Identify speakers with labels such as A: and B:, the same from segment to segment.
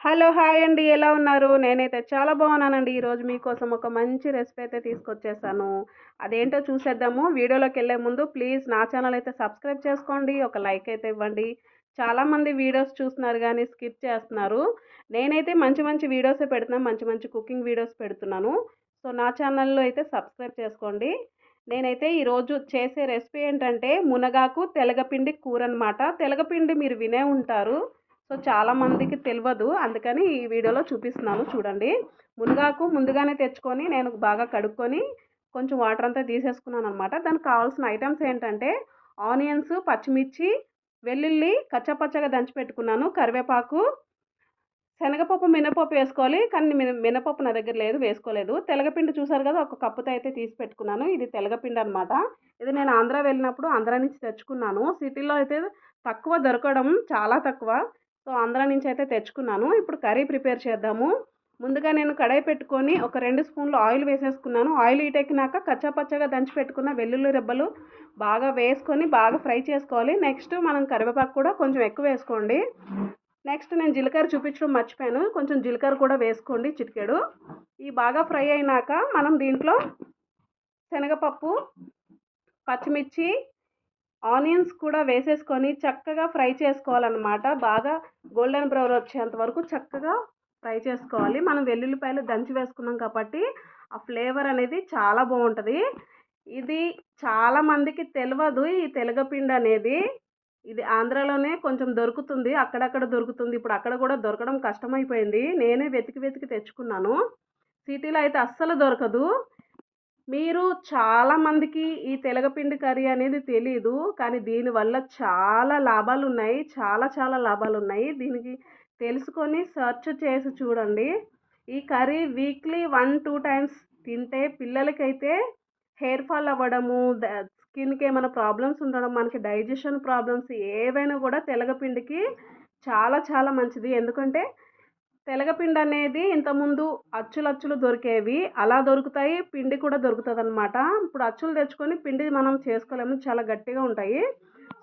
A: Hello hi అండి. ఎలా ఉన్నారు? నేనైతే చాలా బాగున్నానండి. ఈరోజు మీకోసం ఒక మంచి రెసిపీ అయితే తీసుకొచ్చేసాను. అదేంటో చూసేద్దాము. వీడియోలోకి వెళ్ళే ముందు ప్లీజ్ నా ఛానల్ అయితే సబ్స్క్రైబ్ చేసుకోండి. ఒక లైక్ అయితే ఇవ్వండి. చాలామంది వీడియోస్ చూస్తున్నారు కానీ స్కిప్ చేస్తున్నారు. నేనైతే మంచి మంచి వీడియోసే పెడుతున్నాను మంచి మంచి కుకింగ్ వీడియోస్ పెడుతున్నాను. సో నా ఛానల్లో అయితే సబ్స్క్రైబ్ చేసుకోండి. నేనైతే ఈరోజు చేసే రెసిపీ ఏంటంటే మునగాకు తెలగపిండి కూర అనమాట తెలగపిండి మీరు వినే ఉంటారు. సో చాలామందికి తెలియదు అందుకని ఈ వీడియోలో చూపిస్తున్నాను చూడండి. మునగాకు ముందుగానే తెచ్చుకొని నేను బాగా కడుక్కొని కొంచెం వాటర్ అంతా తీసేసుకున్నాను అనమాట దానికి కావాల్సిన ఐటమ్స్ ఏంటంటే ఆనియన్స్ పచ్చిమిర్చి వెల్లుల్లి కచ్చపచ్చగా దంచి పెట్టుకున్నాను కరివేపాకు శనగపప్పు మినపప్పు వేసుకోవాలి. కానీ మినపప్పు నా దగ్గర లేదు వేసుకోలేదు. తెలగపిండి చూసారు కదా ఒక కప్పుతో అయితే తీసి పెట్టుకున్నాను. ఇది తెలగపిండి అనమాట ఇది నేను ఆంధ్ర వెళ్ళినప్పుడు ఆంధ్ర నుంచి తెచ్చుకున్నాను. సిటీలో అయితే తక్కువ దొరకడం చాలా తక్కువ. సో ఆంధ్ర నుంచి అయితే తెచ్చుకున్నాను. ఇప్పుడు కర్రీ ప్రిపేర్ చేద్దాము. ముందుగా నేను కడాయి పెట్టుకొని ఒక రెండు స్పూన్లు ఆయిల్ వేసేసుకున్నాను. ఆయిల్ ఈటెక్కినాక కచ్చాపచ్చగా దంచి పెట్టుకున్న వెల్లుల్లి రెబ్బలు బాగా వేసుకొని బాగా ఫ్రై చేసుకోవాలి. నెక్స్ట్ మనం కరివేపాకు కూడా కొంచెం ఎక్కువ వేసుకోండి. నెక్స్ట్ నేను జీలకర్ర చూపించడం మర్చిపోయాను. కొంచెం జీలకర్ర కూడా వేసుకోండి చిటికెడు. ఈ బాగా ఫ్రై అయినాక మనం దీంట్లో శనగపప్పు పచ్చిమిర్చి ఆనియన్స్ కూడా వేసేసుకొని చక్కగా ఫ్రై చేసుకోవాలన్నమాట. బాగా గోల్డెన్ బ్రౌన్ వచ్చేంత వరకు చక్కగా ఫ్రై చేసుకోవాలి. మనం వెల్లుల్లిపాయలు దంచి వేసుకున్నాం కాబట్టి ఆ ఫ్లేవర్ అనేది చాలా బాగుంటుంది. ఇది చాలామందికి తెలియదు ఈ తెలగపిండి అనేది. ఇది ఆంధ్రాలోనే కొంచెం దొరుకుతుంది అక్కడక్కడ దొరుకుతుంది. ఇప్పుడు అక్కడ కూడా దొరకడం కష్టమైపోయింది. నేనే వెతికి వెతికి తెచ్చుకున్నాను. సిటీలో అయితే అస్సలు దొరకదు. మీరు చాలామందికి ఈ తెలగపిండి కర్రీ అనేది తెలీదు. కానీ దీనివల్ల చాలా లాభాలు ఉన్నాయి. చాలా చాలా లాభాలు ఉన్నాయి. దీనికి తెలుసుకొని సెర్చ్ చేసి చూడండి. ఈ curry weekly one two times తింటే పిల్లలకైతే హెయిర్ ఫాల్ అవ్వడము స్కిన్కి ఏమైనా ప్రాబ్లమ్స్ ఉండడం మనకి డైజెషన్ ప్రాబ్లమ్స్ ఏవైనా కూడా తెలగపిండికి చాలా చాలా మంచిది. ఎందుకంటే తెలగపిండి అనేది ఇంతకుముందు అచ్చులు అచ్చులు దొరికేవి. అలా దొరుకుతాయి. పిండి కూడా దొరుకుతుంది అనమాట ఇప్పుడు అచ్చులు తెచ్చుకొని పిండి మనం చేసుకోలేము. చాలా గట్టిగా ఉంటాయి.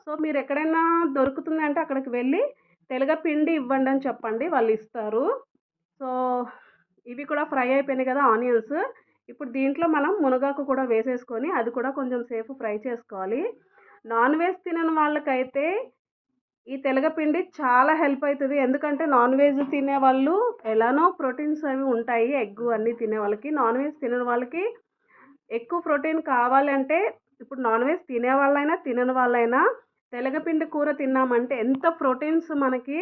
A: సో మీరు ఎక్కడైనా దొరుకుతుంది అంటే అక్కడికి వెళ్ళి తెలగపిండి ఇవ్వండి అని చెప్పండి. వాళ్ళు ఇస్తారు. సో ఇవి కూడా ఫ్రై అయిపోయినాయి కదా ఆనియన్స్. ఇప్పుడు దీంట్లో మనం మునగాకు కూడా వేసేసుకొని అది కూడా కొంచెం సేపు ఫ్రై చేసుకోవాలి. నాన్ వెజ్ తినని వాళ్ళకైతే ఈ తెలగపిండి చాలా హెల్ప్ అవుతుంది ఎందుకంటే నాన్ వెజ్ తినే వాళ్ళు ఎలానో ప్రోటీన్స్ అవి ఉంటాయి ఎగ్ అన్నీ తినే వాళ్ళకి. నాన్ వెజ్ తినే వాళ్ళకి ఎక్కువ ప్రోటీన్ కావాలంటే ఇప్పుడు నాన్ వెజ్ తినే వాళ్ళైనా తినని వాళ్ళైనా తెలగపిండి కూర తిన్నామంటే ఎంత ప్రోటీన్స్ మనకి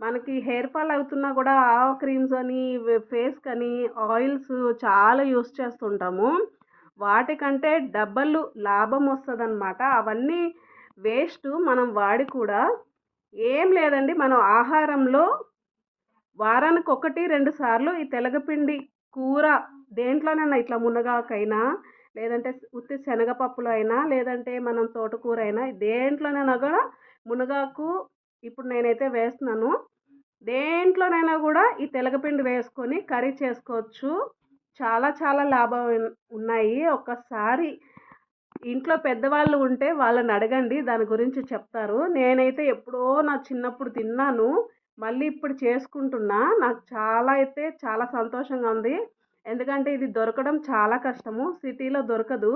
A: మనకి హెయిర్ ఫాల్ అవుతున్నా కూడా ఆ క్రీమ్స్ అని ఫేస్ అని ఆయిల్స్ చాలా యూస్ చేస్తుంటాము. వాటికంటే డబ్బలు లాభం వస్తుంది అవన్నీ వేస్ట్ మనం వాడి కూడా ఏం లేదండి. మనం ఆహారంలో వారానికి ఒకటి రెండు సార్లు ఈ తెలగపిండి కూర దేంట్లోనైనా ఇట్లా మునగాకైనా లేదంటే ఉత్తి శనగపప్పులో అయినా లేదంటే మనం తోటకూర అయినా దేంట్లోనైనా కూడా మునగాకు ఇప్పుడు నేనైతే వేస్తున్నాను. దేంట్లోనైనా కూడా ఈ తెలగపిండి వేసుకొని కర్రీ చేసుకోవచ్చు. చాలా చాలా లాభం ఉన్నాయి. ఒక్కసారి ఇంట్లో పెద్దవాళ్ళు ఉంటే వాళ్ళని అడగండి దాని గురించి చెప్తారు. నేనైతే ఎప్పుడో నా చిన్నప్పుడు తిన్నాను. మళ్ళీ ఇప్పుడు చేసుకుంటున్నా. నాకు చాలా అయితే చాలా సంతోషంగా ఉంది. ఎందుకంటే ఇది దొరకడం చాలా కష్టము. సిటీలో దొరకదు.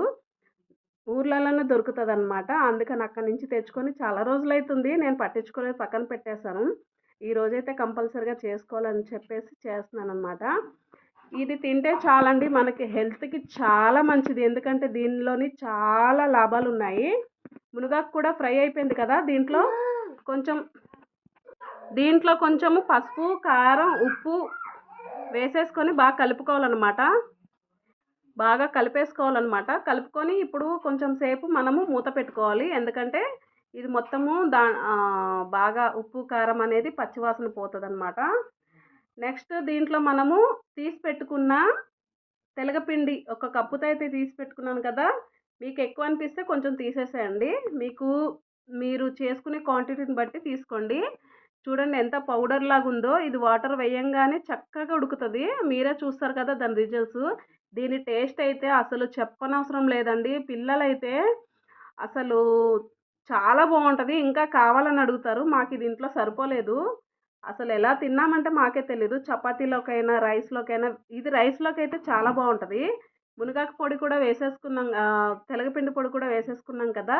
A: ఊర్లలోనే దొరుకుతుంది అనమాట అందుకని అక్కడి నుంచి తెచ్చుకొని చాలా రోజులైతుంది. నేను పట్టించుకోలేదు. పక్కన పెట్టేశాను. ఈ రోజైతే కంపల్సరిగా చేసుకోవాలని చెప్పేసి చేస్తున్నాను అనమాట ఇది తింటే చాలండి మనకి హెల్త్కి చాలా మంచిది. ఎందుకంటే దీనిలోని చాలా లాభాలు ఉన్నాయి. మునగాకు కూడా ఫ్రై అయిపోయింది కదా దీంట్లో. కొంచెం దీంట్లో కొంచెము పసుపు కారం ఉప్పు వేసేసుకొని బాగా కలుపుకోవాలన్నమాట. బాగా కలిపేసుకోవాలన్నమాట. కలుపుకొని ఇప్పుడు కొంచెం సేపు మనము మూత పెట్టుకోవాలి. ఎందుకంటే ఇది మొత్తము దా బాగా ఉప్పు కారం అనేది పచ్చివాసన పోతుంది అనమాట నెక్స్ట్ దీంట్లో మనము తీసి పెట్టుకున్న తెలగపిండి ఒక కప్పుతో అయితే తీసి పెట్టుకున్నాను కదా మీకు ఎక్కువ అనిపిస్తే కొంచెం తీసేసేయండి. మీకు మీరు చేసుకునే క్వాంటిటీని బట్టి తీసుకోండి. చూడండి ఎంత పౌడర్ లాగా ఉందో ఇది వాటర్ వేయంగానే చక్కగా ఉడుకుతుంది. మీరే చూస్తారు కదా దాని రిజల్ట్స్ దీని టేస్ట్ అయితే అసలు చెప్పనవసరం లేదండి. పిల్లలైతే అసలు చాలా బాగుంటుంది. ఇంకా కావాలని అడుగుతారు. మాకు ఇది ఇంట్లో సరిపోలేదు. అసలు ఎలా తిన్నామంటే మాకే తెలీదు. చపాతీలోకైనా రైస్లోకైనా ఇది రైస్లోకి అయితే చాలా బాగుంటుంది మునగాకు పొడి కూడా వేసేసుకున్నాం తెలగపిండి పొడి కూడా వేసేసుకున్నాం కదా!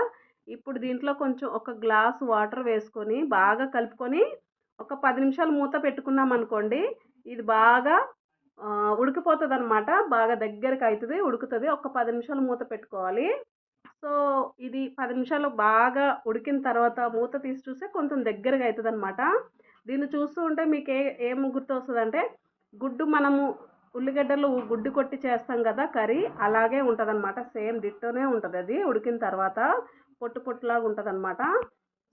A: ఇప్పుడు దీంట్లో కొంచెం ఒక గ్లాస్ వాటర్ వేసుకొని బాగా కలుపుకొని ఒక పది నిమిషాలు మూత పెట్టుకున్నాం అనుకోండి ఇది బాగా ఉడికిపోతుంది అనమాట బాగా దగ్గరికి అవుతుంది ఉడుకుతుంది. ఒక పది నిమిషాలు మూత పెట్టుకోవాలి. సో ఇది పది నిమిషాలు బాగా ఉడికిన తర్వాత మూత తీసి చూస్తే కొంచెం దగ్గరగా అవుతుంది అనమాట దీన్ని చూస్తూ ఉంటే మీకు ఏ ఏం గుర్తు గుడ్డు మనము ఉల్లిగడ్డలు గుడ్డు కొట్టి చేస్తాం కదా కర్రీ అలాగే ఉంటుందన్నమాట. సేమ్ డిట్టోనే ఉంటుంది. అది ఉడికిన తర్వాత పొట్టు పొట్టులాగా ఉంటుందన్నమాట.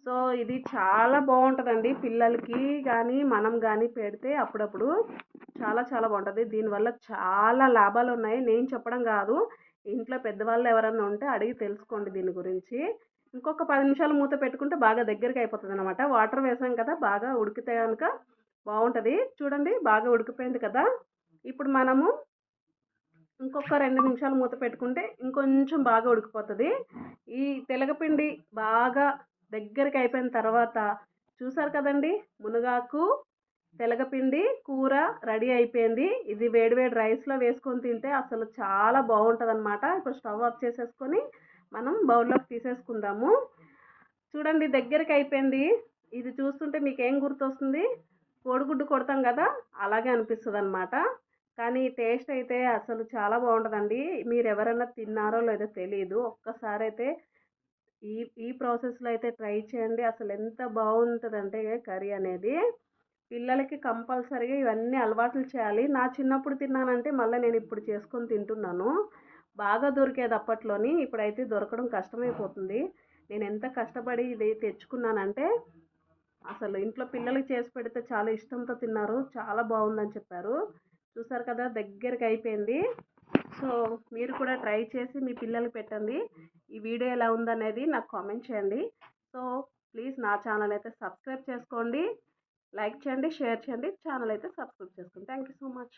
A: సో ఇది చాలా బాగుంటుందండి. పిల్లలకి కానీ మనం కానీ పెడితే అప్పుడప్పుడు చాలా చాలా బాగుంటుంది. దీనివల్ల చాలా లాభాలు ఉన్నాయి నేను చెప్పడం కాదు. ఇంట్లో పెద్దవాళ్ళు ఎవరన్నా ఉంటే అడిగి తెలుసుకోండి దీని గురించి. ఇంకొక పది నిమిషాలు మూత పెట్టుకుంటే బాగా దగ్గరికి అయిపోతుంది అనమాట వాటర్ వేసాం కదా బాగా ఉడికితే కనుక బాగుంటుంది చూడండి బాగా ఉడికిపోయింది కదా. ఇప్పుడు మనము ఇంకొక రెండు నిమిషాలు మూత పెట్టుకుంటే ఇంకొంచెం బాగా ఉడికిపోతుంది. ఈ తెలగపిండి బాగా దగ్గరికి అయిపోయిన తర్వాత చూసారు కదండి మునగాకు తెలగపిండి కూర రెడీ అయిపోయింది. ఇది వేడివేడి రైస్లో వేసుకొని తింటే అసలు చాలా బాగుంటుంది అనమాట ఇప్పుడు స్టవ్ ఆఫ్ చేసేసుకొని మనం బౌల్లోకి తీసేసుకుందాము. చూడండి దగ్గరికి అయిపోయింది. ఇది చూస్తుంటే మీకు ఏం గుర్తొస్తుంది? కోడిగుడ్డు కొడతాం కదా అలాగే అనిపిస్తుంది అనమాట కానీ టేస్ట్ అయితే అసలు చాలా బాగుంటుందండి. మీరు ఎవరైనా తిన్నారో లేదో తెలియదు ఒక్కసారి అయితే ఈ ఈ ప్రాసెస్లో అయితే ట్రై చేయండి. అసలు ఎంత బాగుంటుందంటే కర్రీ అనేది. పిల్లలకి కంపల్సరీగా ఇవన్నీ అలవాట్లు చేయాలి. నా చిన్నప్పుడు తిన్నానంటే మళ్ళీ నేను ఇప్పుడు చేసుకొని తింటున్నాను. బాగా దొరికేది అప్పట్లోని ఇప్పుడైతే దొరకడం కష్టమైపోతుంది. నేను ఎంత కష్టపడి ఇది తెచ్చుకున్నానంటే అసలు ఇంట్లో పిల్లలకి చేసి పెడితే చాలా ఇష్టంతో తిన్నారు. చాలా బాగుందని చెప్పారు. చూసారు కదా దగ్గరికి అయిపోయింది. సో మీరు కూడా ట్రై చేసి మీ పిల్లలకి పెట్టండి. ఈ వీడియో ఎలా ఉందనేది నాకు కామెంట్ చేయండి. సో ప్లీజ్ నా ఛానల్ అయితే సబ్స్క్రైబ్ చేసుకోండి. లైక్ చేయండి షేర్ చేయండి. ఛానల్ అయితే సబ్స్క్రైబ్ చేసుకోండి. Thank you so much.